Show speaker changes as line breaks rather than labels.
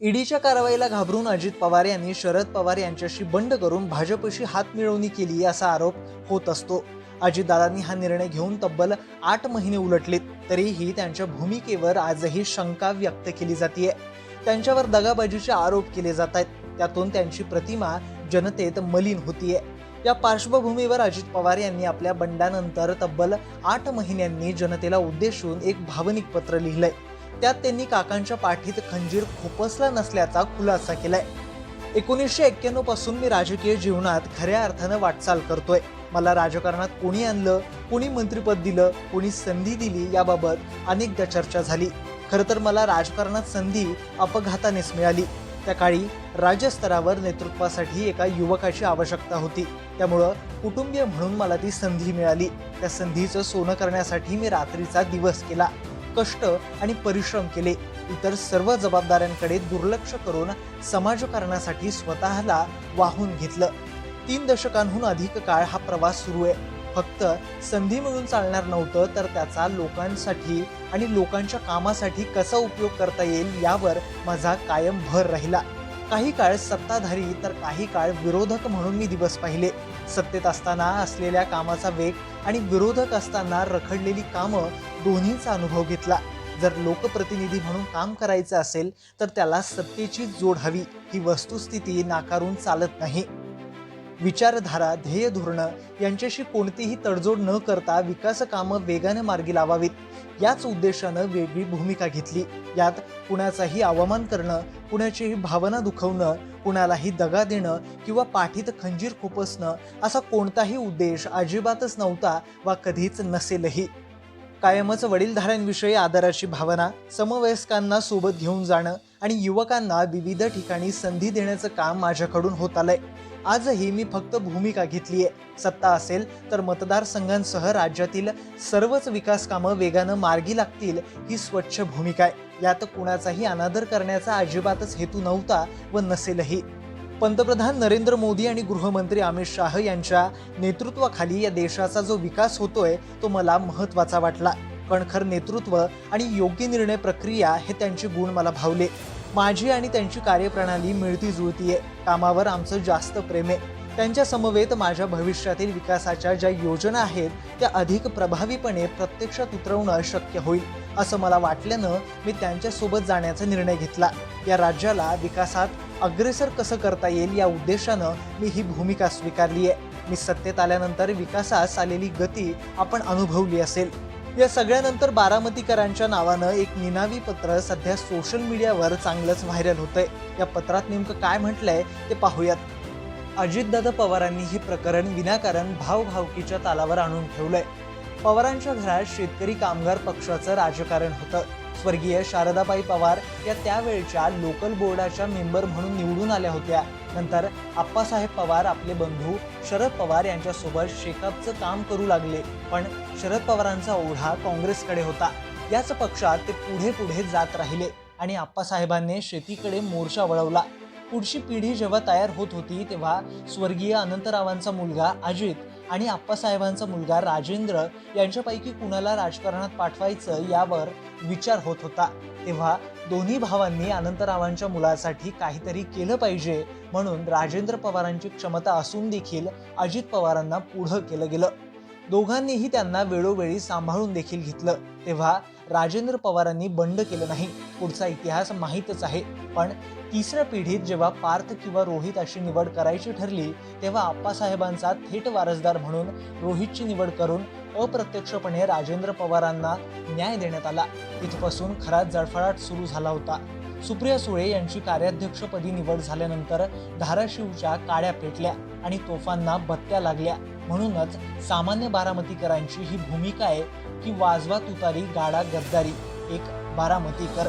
ईडीच्या कारवाईला घाबरून अजित पवार यांनी शरद पवार यांच्याशी बंड करून भाजपशी हात मिळवणी केली असा आरोप होत असतो. अजितदादांनी हा निर्णय घेऊन तब्बल आठ महिने उलटलेत तरीही त्यांच्या भूमिकेवर आजही शंका व्यक्त केली जाते त्यांच्यावर दगाबाजीचे आरोप केले जात आहेत त्यातून त्यांची प्रतिमा जनतेत मलिन होतीये. या पार्श्वभूमीवर अजित पवार यांनी आपल्या बंडानंतर तब्बल आठ महिन्यांनी जनतेला उद्देशून एक भावनिक पत्र लिहिलंय. त्यात त्यांनी काकांच्या पाठीत खंजीर खोपसला नसल्याचा खुलासा केलाय. एकोणीसशे एक्क्याण्णवपासून मी राजकीय जीवनात खऱ्या अर्थानं वाटचाल करतोय. मला राजकारणात कोणी आणलं कोणी मंत्रिपद दिलं कोणी संधी दिली याबाबत अनेकदा चर्चा झाली. खरं तर मला राजकारणात संधी अपघातानेच मिळाली. त्या काळी राज्यस्तरावर नेतृत्वासाठी एका युवकाची आवश्यकता होती. त्यामुळं कुटुंबीय म्हणून मला ती संधी मिळाली. त्या संधीचं सोनं करण्यासाठी मी रात्रीचा दिवस केला. कष्ट आणि परिश्रम केले. इतर सर्व जबाबदाऱ्यांकडे दुर्लक्ष करून समाजकारणासाठी स्वतःला वाहून घेतलं. तीन दशकांहून अधिक काळ हा प्रवास सुरू आहे. फक्त संधी मिळून चालणार नव्हतं तर त्याचा लोकांसाठी आणि लोकांच्या कामासाठी कसा उपयोग करता येईल यावर माझा कायम भर राहिला. काही काळ सत्ताधारी तर काही काळ विरोधक म्हणून मी दिवस पाहिले. सत्तेत असताना असलेल्या कामाचा वेग आणि विरोधक असताना रखडलेली कामं दोन्हीचा अनुभव घेतला. जर लोकप्रतिनिधी म्हणून काम करायचं असेल तर त्याला सत्तेची जोड हवी. ही वस्तुस्थिती नाकारून चालत नाही. विचारधारा ध्येय धोरणं यांच्याशी कोणतीही तडजोड न करता विकास कामं वेगाने मार्गी लावावीत. याच उद्देशानं वेगळी भूमिका घेतली. यात कुणाचाही अवमान करणं कुणाचीही भावना दुखवणं कुणालाही दगा देणं किंवा पाठीत खंजीर खुपसणं असा कोणताही उद्देश अजिबातच नव्हता वा कधीच नसेलही. कायमच वडीलधाऱ्यांविषयी आदराची भावना समवयस्कांना सोबत घेऊन जाणं आणि युवकांना विविध ठिकाणी संधी देण्याचं काम माझ्याकडून होत आलंय. आजही मी फक्त भूमिका घेतली आहे सत्ता असेल तर मतदारसंघांसह राज्यातील सर्वच विकास कामं वेगानं मार्गी लागतील ही स्वच्छ भूमिका आहे. यात कुणाचाही अनादर करण्याचा अजिबातच हेतू नव्हता व नसेलही. पंतप्रधान नरेंद्र मोदी आणि गृहमंत्री अमित शाह यांच्या नेतृत्वाखाली या देशाचा जो विकास होतोय तो मला महत्त्वाचा वाटला. कणखर नेतृत्व आणि योग्य निर्णय प्रक्रिया हे त्यांचे गुण मला भावले. माझी आणि त्यांची कार्यप्रणाली मिळती जुळती आहे कामावर आमचं जास्त प्रेम आहे. त्यांच्या समवेत माझ्या भविष्यातील विकासाच्या ज्या योजना आहेत त्या अधिक प्रभावीपणे प्रत्यक्षात उतरवणं शक्य होईल असं मला वाटल्यानं मी त्यांच्यासोबत जाण्याचा निर्णय घेतला. या राज्याला विकासात अग्रेसर कसं करता येईल या उद्देशानं मी ही भूमिका स्वीकारली आहे मी सत्तेत आल्यानंतर विकासास आलेली गती आपण अनुभवली असेल. या सगळ्यानंतर बारामतीकरांच्या नावानं एक निनावी पत्र सध्या सोशल मीडियावर चांगलंच व्हायरल होतंय. या पत्रात नेमकं काय म्हटलंय ते पाहूयात. अजितदादा पवारांनी हे प्रकरण विनाकारण भावभावकीच्या तालावर आणून ठेवलंय. पवारांच्या घरात शेतकरी कामगार पक्षाचं राजकारण होतं. स्वर्गीय शारदाबाई पवार या त्यावेळच्या लोकल बोर्डाच्या मेंबर म्हणून निवडून आल्या होत्या. नंतर आप्पासाहेब पवार आपले बंधू शरद पवार यांच्यासोबत शेकअपचं काम करू लागले. पण शरद पवारांचा ओढा काँग्रेसकडे होता. याच पक्षात ते पुढे पुढे जात राहिले आणि आप्पासाहेबांनी शेतीकडे मोर्चा वळवला. पुढची पिढी जेव्हा तयार होत होती तेव्हा स्वर्गीय अनंतरावांचा मुलगा अजित आणि आप्पासाहेबांचा मुलगा राजेंद्र यांच्यापैकी कुणाला राजकारणात पाठवायचं यावर विचार होत होता. तेव्हा दोन्ही भावांनी अनंतरावांच्या मुलासाठी काहीतरी केलं पाहिजे म्हणून राजेंद्र पवारांची क्षमता असून देखील अजित पवारांना पुढं केलं गेलं. दोघांनीही त्यांना वेळोवेळी सांभाळून देखील घेतलं. तेव्हा राजेंद्र पवारांनी बंड केलं नाही. पुढचा इतिहास माहीतच आहे. पण तिसऱ्या पिढीत जेव्हा पार्थ किंवा रोहित अशी निवड करायची ठरली तेव्हा आप्पासाहेबांचा थेट वारसदार म्हणून रोहितची निवड करून अप्रत्यक्षपणे राजेंद्र पवारांना न्याय देण्यात आला. इथपासून खरा जळफळाट सुरू झाला होता. सुप्रिया सुळे यांची कार्याध्यक्षपदी निवड झाल्यानंतर धाराशिवच्या काड्या पेटल्या आणि तोफांना बत्त्या लागल्या. म्हणूनच सामान्य बारामतीकरांची ही भूमिका आहे की वाजवा तुतारी गाडा गद्दारी एक बारामतीकर.